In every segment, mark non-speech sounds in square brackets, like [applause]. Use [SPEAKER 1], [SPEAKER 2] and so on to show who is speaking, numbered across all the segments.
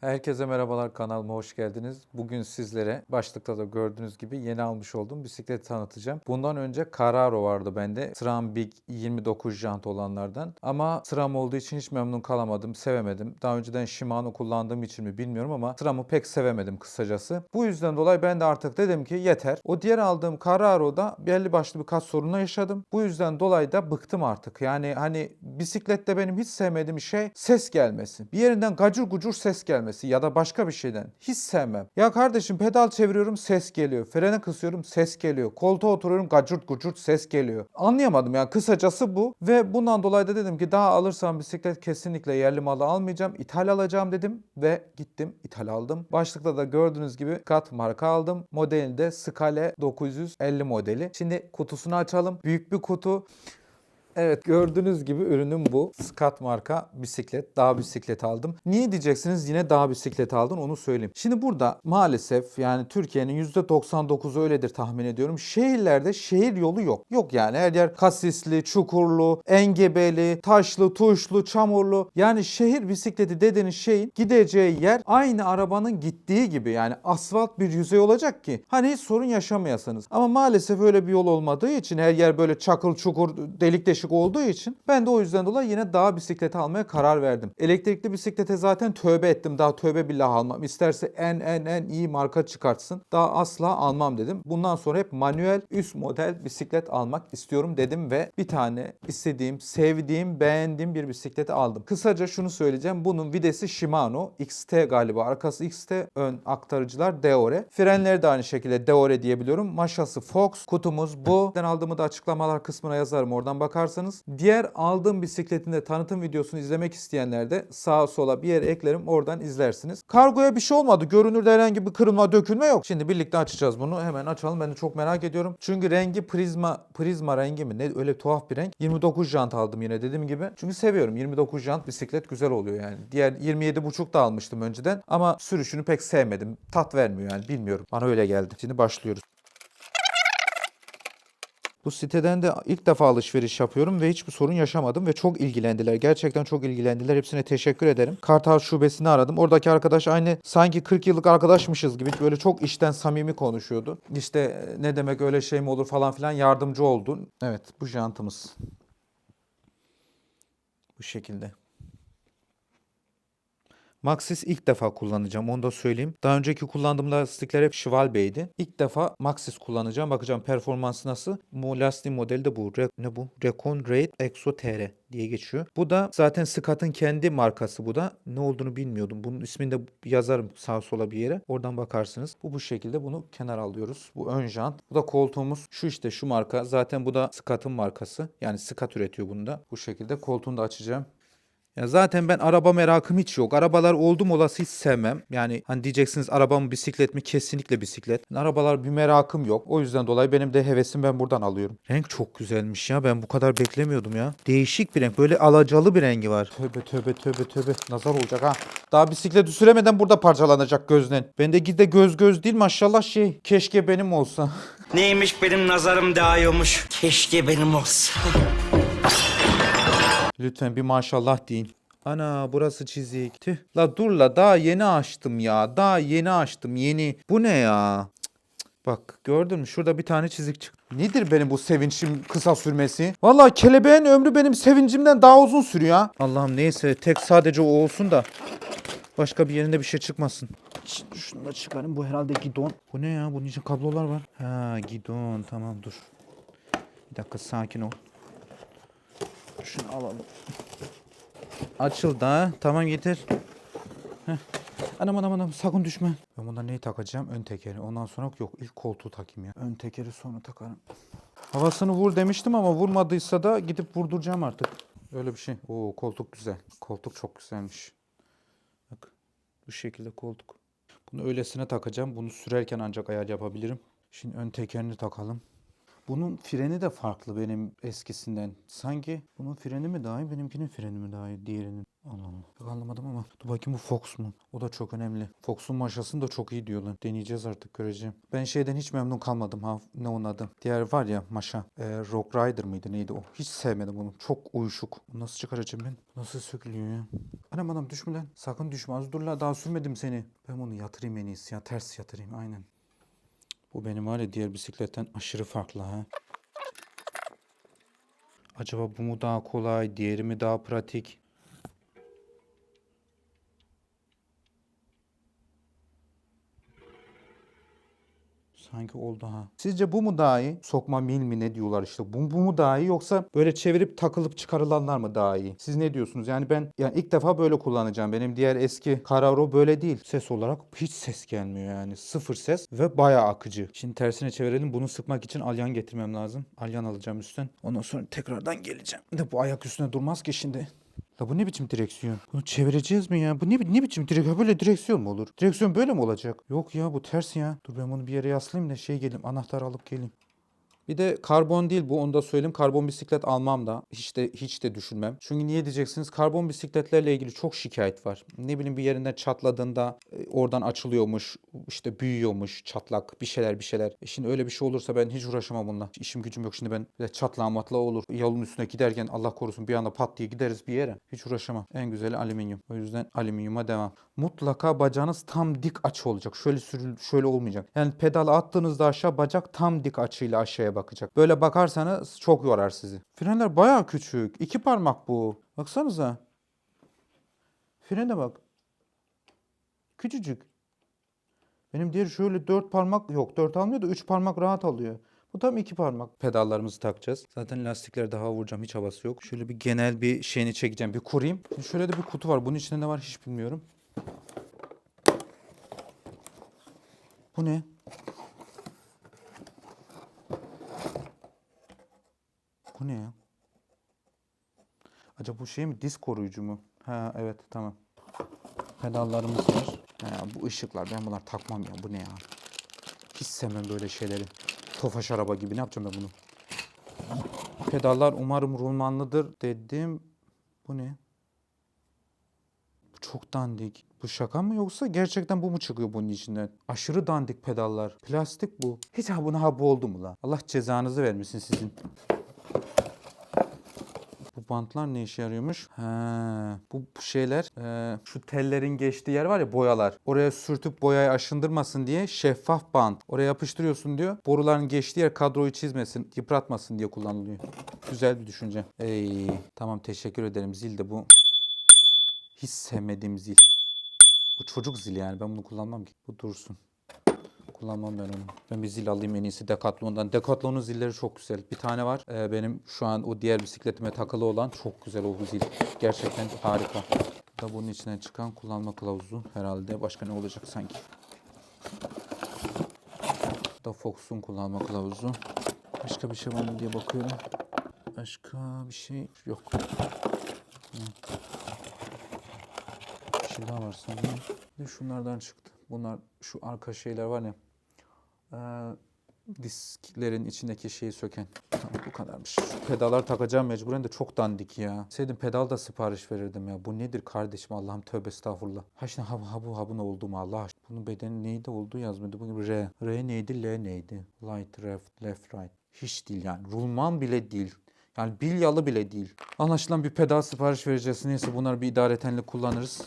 [SPEAKER 1] Herkese merhabalar kanalıma hoş geldiniz. Bugün sizlere başlıkta da gördüğünüz gibi yeni almış olduğum bisikleti tanıtacağım. Bundan önce Carraro vardı bende. SRAM Big 29 jant olanlardan. Ama SRAM olduğu için hiç memnun kalamadım, sevemedim. Daha önceden Shimano kullandığım için mi bilmiyorum ama SRAM'ı pek sevemedim kısacası. Bu yüzden dolayı ben de artık dedim ki yeter. O diğer aldığım Carraro'da belli başlı birkaç sorunla yaşadım. Bu yüzden dolayı da bıktım artık. Yani hani bisiklette benim hiç sevmediğim şey ses gelmesi. Bir yerinden gacur gucur ses gelmesi ya da başka bir şeyden. Hiç sevmem. Ya kardeşim pedal çeviriyorum ses geliyor. Frene kısıyorum ses geliyor. Koltuğa oturuyorum gacurt gucurt ses geliyor. Anlayamadım ya kısacası bu. Ve bundan dolayı da dedim ki daha alırsam bisiklet kesinlikle yerli malı almayacağım. İthal alacağım dedim ve gittim ithal aldım. Başlıkta da gördüğünüz gibi kat marka aldım. Modeli de Scale 950 modeli. Şimdi kutusunu açalım. Büyük bir kutu. Evet gördüğünüz gibi ürünüm bu. Scott marka bisiklet. Dağ bisiklet aldım. Niye diyeceksiniz yine dağ bisiklet aldın onu söyleyeyim. Şimdi burada maalesef yani Türkiye'nin %99'u öyledir tahmin ediyorum. Şehirlerde şehir yolu yok. Yok yani her yer kasisli, çukurlu, engebeli, taşlı, tuşlu, çamurlu. Yani şehir bisikleti dediğiniz şeyin gideceği yer aynı arabanın gittiği gibi yani asfalt bir yüzey olacak ki hani hiç sorun yaşamayasınız. Ama maalesef öyle bir yol olmadığı için her yer böyle çakıl çukur delik deşik olduğu için ben de o yüzden dolayı yine dağ bisikleti almaya karar verdim. Elektrikli bisiklete zaten tövbe ettim. Daha tövbe billah almam. İsterse en en en iyi marka çıkartsın. Daha asla almam dedim. Bundan sonra hep manuel üst model bisiklet almak istiyorum dedim ve bir tane istediğim, sevdiğim, beğendiğim bir bisikleti aldım. Kısaca şunu söyleyeceğim. Bunun videsi Shimano XT galiba. Arkası XT, ön aktarıcılar Deore. Frenleri de aynı şekilde Deore diyebiliyorum. Maşası Fox. Kutumuz bu. Ben aldığımı da açıklamalar kısmına yazarım. Oradan bakarsanız. Diğer aldığım bisikletin de tanıtım videosunu izlemek isteyenler de sağa sola bir yere eklerim. Oradan izlersiniz. Kargoya bir şey olmadı. Görünürde herhangi bir kırılma, dökülme yok. Şimdi birlikte açacağız bunu. Hemen açalım. Ben de çok merak ediyorum. Çünkü rengi prizma prizma rengi mi? Ne öyle tuhaf bir renk. 29 jant aldım yine dediğim gibi. Çünkü seviyorum. 29 jant bisiklet güzel oluyor yani. Diğer 27,5 da almıştım önceden ama sürüşünü pek sevmedim. Tat vermiyor yani bilmiyorum. Bana öyle geldi. Şimdi başlıyoruz. Bu siteden de ilk defa alışveriş yapıyorum ve hiçbir sorun yaşamadım ve çok ilgilendiler. Gerçekten çok ilgilendiler. Hepsine teşekkür ederim. Kartal şubesini aradım. Oradaki arkadaş aynı sanki 40 yıllık arkadaşmışız gibi böyle çok işten samimi konuşuyordu. İşte e, ne demek öyle şey mi olur falan filan yardımcı oldu. Evet bu jantımız. Bu şekilde. Maxxis ilk defa kullanacağım onu da söyleyeyim. Daha önceki kullandığım lastikler hep Schwalbe'ydi. İlk defa Maxxis kullanacağım. Bakacağım performansı nasıl. Bu lastik modeli de bu. Re- ne bu? Recon Raid Exo TR diye geçiyor. Bu da zaten Scott'ın kendi markası bu da. Ne olduğunu bilmiyordum. Bunun ismini de yazarım sağa sola bir yere. Oradan bakarsınız. Bu bu şekilde bunu kenara alıyoruz. Bu ön jant. Bu da koltuğumuz. Şu işte şu marka. Zaten bu da Scott'ın markası. Yani Scott üretiyor bunu da. Bu şekilde koltuğunu da açacağım. Ya zaten ben araba merakım hiç yok. Arabalar oldum olası hiç sevmem. Yani hani diyeceksiniz araba mı bisiklet mi? Kesinlikle bisiklet. Arabalar bir merakım yok. O yüzden dolayı benim de hevesim ben buradan alıyorum. Renk çok güzelmiş ya. Ben bu kadar beklemiyordum ya. Değişik bir renk. Böyle alacalı bir rengi var. Tövbe tövbe tövbe tövbe. Nazar olacak ha. Daha bisiklet süremeden burada parçalanacak gözden. Bende gide göz göz değil maşallah şey. Keşke benim olsa. [laughs]
[SPEAKER 2] Neymiş benim nazarım değiyormuş. Keşke benim olsa. [laughs]
[SPEAKER 1] Lütfen bir maşallah deyin. Ana burası çizik. Tüh. La dur la daha yeni açtım ya. Daha yeni açtım yeni. Bu ne ya? Cık, cık. Bak gördün mü şurada bir tane çizik çıktı. Nedir benim bu sevinçim kısa sürmesi? Vallahi kelebeğin ömrü benim sevincimden daha uzun sürüyor. Allah'ım neyse tek sadece o olsun da başka bir yerinde bir şey çıkmasın. Şimdi şunu da çıkarayım. Bu herhalde gidon. Bu ne ya? Bunun için kablolar var. Ha gidon. Tamam dur. Bir dakika sakin ol. Şunu alalım. Açıldı ha. Tamam getir. Heh. Anam anam anam sakın düşme. Ben bundan neyi takacağım? Ön tekeri. Ondan sonra yok ilk koltuğu takayım ya. Ön tekeri sonra takarım. Havasını vur demiştim ama vurmadıysa da gidip vurduracağım artık. Öyle bir şey. Oo koltuk güzel. Koltuk çok güzelmiş. Bak bu şekilde koltuk. Bunu öylesine takacağım. Bunu sürerken ancak ayar yapabilirim. Şimdi ön tekerini takalım. Bunun freni de farklı benim eskisinden. Sanki bunun freni mi daha iyi, benimkinin freni mi daha iyi diğerinin. Allah Allah. Pek anlamadım ama. Dur bakayım bu Fox mu? O da çok önemli. Fox'un maşasını da çok iyi diyorlar. Deneyeceğiz artık göreceğim. Ben şeyden hiç memnun kalmadım ha. Ne onun adı? Diğer var ya maşa. Ee, Rock Rider mıydı neydi o? Hiç sevmedim onu. Çok uyuşuk. Nasıl çıkaracağım ben? Nasıl sökülüyor ya? Anam anam düşme lan. Sakın düşme. Az dur la daha sürmedim seni. Ben bunu yatırayım en iyisi ya. Ters yatırayım aynen. Bu benim var ya diğer bisikletten aşırı farklı ha. Acaba bu mu daha kolay, diğeri mi daha pratik? Sanki oldu ha. Sizce bu mu daha iyi? Sokma mil mi ne diyorlar işte. Bu, bu mu daha iyi yoksa böyle çevirip takılıp çıkarılanlar mı daha iyi? Siz ne diyorsunuz? Yani ben yani ilk defa böyle kullanacağım. Benim diğer eski Carraro böyle değil. Ses olarak hiç ses gelmiyor yani. Sıfır ses ve bayağı akıcı. Şimdi tersine çevirelim. Bunu sıkmak için alyan getirmem lazım. Alyan alacağım üstten. Ondan sonra tekrardan geleceğim. De bu ayak üstüne durmaz ki şimdi. La bu ne biçim direksiyon? Bunu çevireceğiz mi ya? Bu ne, ne biçim direksiyon? Böyle direksiyon mu olur? Direksiyon böyle mi olacak? Yok ya bu ters ya. Dur ben bunu bir yere yaslayayım da şey geleyim. Anahtar alıp geleyim. Bir de karbon değil bu onu da söyleyeyim. Karbon bisiklet almam da hiç de hiç de düşünmem. Çünkü niye diyeceksiniz? Karbon bisikletlerle ilgili çok şikayet var. Ne bileyim bir yerinden çatladığında e, oradan açılıyormuş, işte büyüyormuş, çatlak bir şeyler bir şeyler. E şimdi öyle bir şey olursa ben hiç uğraşamam bununla. İşim gücüm yok şimdi ben çatlağı matlağı olur. Yolun üstüne giderken Allah korusun bir anda pat diye gideriz bir yere. Hiç uğraşamam. En güzeli alüminyum. O yüzden alüminyuma devam. Mutlaka bacağınız tam dik açı olacak. Şöyle sürül şöyle olmayacak. Yani pedal attığınızda aşağı bacak tam dik açıyla aşağıya bakacak. Böyle bakarsanız çok yorar sizi. Frenler bayağı küçük. İki parmak bu. Baksanıza. Frene bak. Küçücük. Benim diğer şöyle dört parmak yok. Dört almıyor da üç parmak rahat alıyor. Bu tam iki parmak. Pedallarımızı takacağız. Zaten lastikleri daha vuracağım. Hiç havası yok. Şöyle bir genel bir şeyini çekeceğim. Bir kurayım. Şimdi şöyle de bir kutu var. Bunun içinde ne var hiç bilmiyorum. Bu ne? Ne ya? Acaba bu şey mi? Disk koruyucu mu? Ha evet tamam. Pedallarımız var. Ha, bu ışıklar ben bunlar takmam ya. Bu ne ya? Hiç sevmem böyle şeyleri. Tofaş araba gibi. Ne yapacağım ben bunu? Pedallar umarım rulmanlıdır dedim. Bu ne? Bu çok dandik. Bu şaka mı yoksa gerçekten bu mu çıkıyor bunun içinden? Aşırı dandik pedallar. Plastik bu. Hiç ha buna ha bu oldu mu la? Allah cezanızı vermesin sizin. Bantlar ne işe yarıyormuş? Bu bu şeyler e, şu tellerin geçtiği yer var ya boyalar. Oraya sürtüp boyayı aşındırmasın diye şeffaf bant. Oraya yapıştırıyorsun diyor. Boruların geçtiği yer kadroyu çizmesin, yıpratmasın diye kullanılıyor. Güzel bir düşünce. Ey, tamam teşekkür ederim. Zil de bu. Hiç sevmediğim zil. Bu çocuk zili yani. Ben bunu kullanmam ki. Bu dursun. Kullanmam ben onu. Ben bir zil alayım en iyisi Decathlon'dan. Decathlon'un zilleri çok güzel. Bir tane var. Ee, benim şu an o diğer bisikletime takılı olan çok güzel o zil. Gerçekten harika. Da bunun içinden çıkan kullanma kılavuzu herhalde. Başka ne olacak sanki? Da Fox'un kullanma kılavuzu. Başka bir şey var mı diye bakıyorum. Başka bir şey yok. Bir şey daha var sanırım. Şunlardan çıktı. Bunlar şu arka şeyler var ya. Eee, disklerin içindeki şeyi söken. Tamam bu kadarmış. Şu pedallar takacağım mecburen de çok dandik ya. Sevdim pedal da sipariş verirdim ya. Bu nedir kardeşim Allah'ım tövbe estağfurullah. Ha şimdi ha, ha bu ha bu ne oldu mu Allah aşkına. Bunun bedeni neydi olduğu yazmıyordu. Bu R. R neydi L neydi? Light, left, left, right. Hiç değil yani. Rulman bile değil. Yani bilyalı bile değil. Anlaşılan bir pedal sipariş vereceğiz. Neyse bunları bir idaretenlik kullanırız.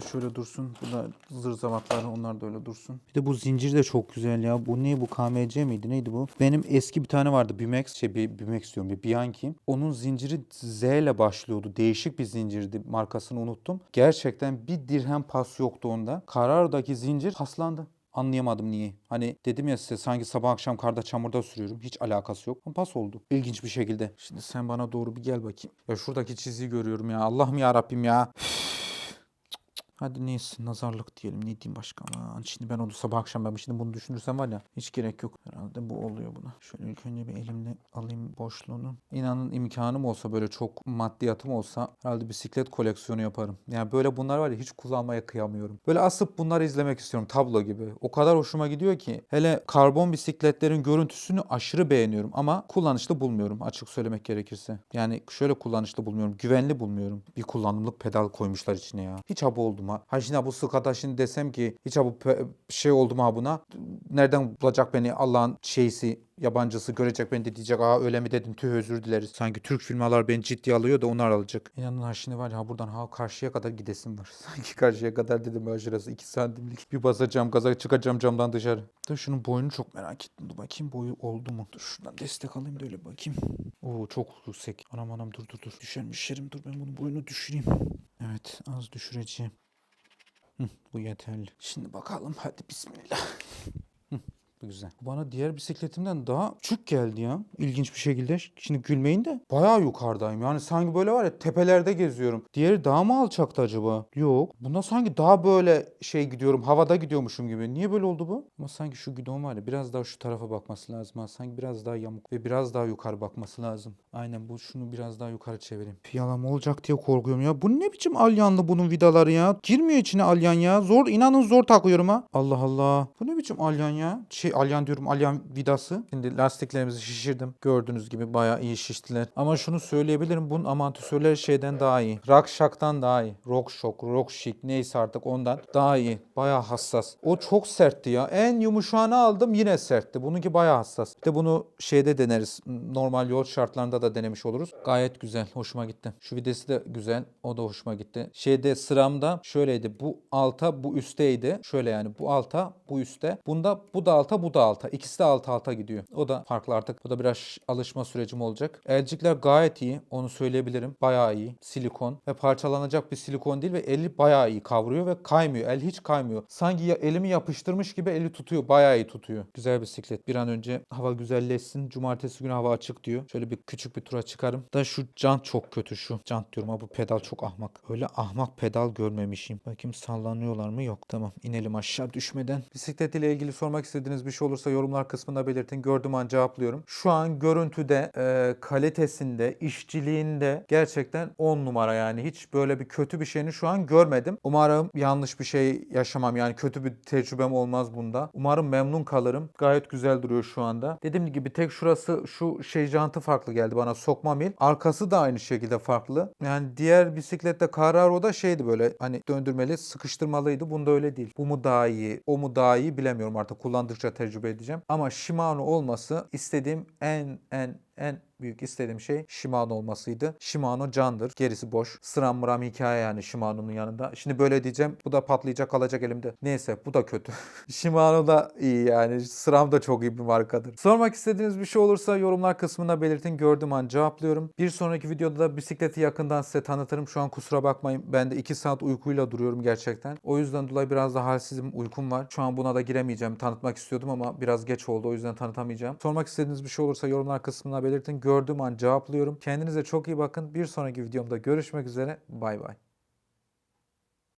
[SPEAKER 1] Şöyle dursun. Bu da zırzavatlar onlar da öyle dursun. Bir de bu zincir de çok güzel ya. Bu ne bu KMC miydi neydi bu? Benim eski bir tane vardı Bimex şey bir Bimex diyorum bir Bianchi. Onun zinciri Z ile başlıyordu. Değişik bir zincirdi. Markasını unuttum. Gerçekten bir dirhem pas yoktu onda. Karar'daki zincir paslandı. Anlayamadım niye. Hani dedim ya size sanki sabah akşam karda çamurda sürüyorum. Hiç alakası yok. Ama pas oldu. İlginç bir şekilde. Şimdi sen bana doğru bir gel bakayım. Ya şuradaki çizgiyi görüyorum ya. Allah'ım ya Rabbim ya. Hadi neyse nazarlık diyelim. Ne diyeyim başka aman. Şimdi ben onu sabah akşam ben şimdi bunu düşünürsem var ya hiç gerek yok. Herhalde bu oluyor buna. Şöyle ilk önce bir elimle alayım boşluğunu. İnanın imkanım olsa böyle çok maddiyatım olsa herhalde bisiklet koleksiyonu yaparım. Yani böyle bunlar var ya hiç kullanmaya kıyamıyorum. Böyle asıp bunları izlemek istiyorum tablo gibi. O kadar hoşuma gidiyor ki. Hele karbon bisikletlerin görüntüsünü aşırı beğeniyorum ama kullanışlı bulmuyorum açık söylemek gerekirse. Yani şöyle kullanışlı bulmuyorum. Güvenli bulmuyorum. Bir kullanımlık pedal koymuşlar içine ya. Hiç haba oldum ha. Ha şimdi bu sıkada şimdi desem ki hiç bu şey oldum ha buna. Nereden bulacak beni Allah'ın şeysi yabancısı görecek beni de diyecek aa öyle mi dedin tüh özür dileriz. Sanki Türk firmalar beni ciddiye alıyor da onlar alacak. İnanın ha şimdi var ya buradan ha karşıya kadar gidesim var. [laughs] Sanki karşıya kadar dedim ha şurası 2 santimlik. Bir basacağım gaza çıkacağım camdan dışarı. Dur şunun boyunu çok merak ettim. Dur bakayım boyu oldu mu? Dur şuradan destek alayım da öyle bakayım. Oo çok yüksek. Anam anam dur dur dur. Düşerim düşerim dur ben bunun boyunu düşüreyim. Evet az düşüreceğim. Bu yeterli. Şimdi bakalım hadi bismillah. Güzel. Bana diğer bisikletimden daha küçük geldi ya. İlginç bir şekilde. Şimdi gülmeyin de bayağı yukarıdayım. Yani sanki böyle var ya tepelerde geziyorum. Diğeri daha mı alçaktı acaba? Yok. Bunda sanki daha böyle şey gidiyorum. Havada gidiyormuşum gibi. Niye böyle oldu bu? Ama sanki şu gidon var ya biraz daha şu tarafa bakması lazım. Ha. Sanki biraz daha yamuk ve biraz daha yukarı bakması lazım. Aynen bu şunu biraz daha yukarı çevireyim. Yalan olacak diye korkuyorum ya. Bu ne biçim alyanlı bunun vidaları ya? Girmiyor içine alyan ya. Zor inanın zor takıyorum ha. Allah Allah. Bu ne biçim alyan ya? Şey alyan diyorum alyan vidası. Şimdi lastiklerimizi şişirdim. Gördüğünüz gibi bayağı iyi şiştiler. Ama şunu söyleyebilirim. Bunun amortisörleri şeyden daha iyi. Rock Shock'tan daha iyi. Rock Shock, Rock Chic neyse artık ondan daha iyi. Bayağı hassas. O çok sertti ya. En yumuşağını aldım yine sertti. Bununki bayağı hassas. Bir de bunu şeyde deneriz. Normal yol şartlarında da denemiş oluruz. Gayet güzel. Hoşuma gitti. Şu videsi de güzel. O da hoşuma gitti. Şeyde sıramda şöyleydi. Bu alta bu üsteydi. Şöyle yani bu alta bu üste. Bunda bu da alta bu da alta. İkisi de alta alta gidiyor. O da farklı artık. Bu da biraz alışma sürecim olacak. Elcikler gayet iyi. Onu söyleyebilirim. Bayağı iyi. Silikon ve parçalanacak bir silikon değil ve eli bayağı iyi kavruyor ve kaymıyor. El hiç kaymıyor. Sanki ya elimi yapıştırmış gibi eli tutuyor. Bayağı iyi tutuyor. Güzel bisiklet. Bir an önce hava güzelleşsin. Cumartesi günü hava açık diyor. Şöyle bir küçük bir tura çıkarım. Da şu jant çok kötü şu. Jant diyorum ama bu pedal çok ahmak. Öyle ahmak pedal görmemişim. Bakayım sallanıyorlar mı? Yok. Tamam. inelim aşağı düşmeden. Bisiklet ile ilgili sormak istediğiniz bir şey olursa yorumlar kısmında belirtin. Gördüğüm an cevaplıyorum. Şu an görüntüde, e, kalitesinde, işçiliğinde gerçekten 10 numara yani. Hiç böyle bir kötü bir şeyini şu an görmedim. Umarım yanlış bir şey yaşamam. Yani kötü bir tecrübem olmaz bunda. Umarım memnun kalırım. Gayet güzel duruyor şu anda. Dediğim gibi tek şurası şu şey jantı farklı geldi bana. Sokma mil. Arkası da aynı şekilde farklı. Yani diğer bisiklette Carraro'da şeydi böyle hani döndürmeli, sıkıştırmalıydı. Bunda öyle değil. Bu mu daha iyi, o mu daha iyi bilemiyorum artık. Kullandıkça tecrübe edeceğim. Ama Shimano olması istediğim en en en büyük istediğim şey Shimano olmasıydı. Shimano candır. Gerisi boş. Sıram mıram hikaye yani Shimano'nun yanında. Şimdi böyle diyeceğim. Bu da patlayacak kalacak elimde. Neyse bu da kötü. [laughs] Shimano da iyi yani. Sıram da çok iyi bir markadır. Sormak istediğiniz bir şey olursa yorumlar kısmına belirtin. Gördüğüm an cevaplıyorum. Bir sonraki videoda da bisikleti yakından size tanıtırım. Şu an kusura bakmayın. Ben de 2 saat uykuyla duruyorum gerçekten. O yüzden dolayı biraz da halsizim. Uykum var. Şu an buna da giremeyeceğim. Tanıtmak istiyordum ama biraz geç oldu. O yüzden tanıtamayacağım. Sormak istediğiniz bir şey olursa yorumlar kısmına belirtin. Gördüğüm an cevaplıyorum. Kendinize çok iyi bakın. Bir sonraki videomda görüşmek üzere. Bay bay.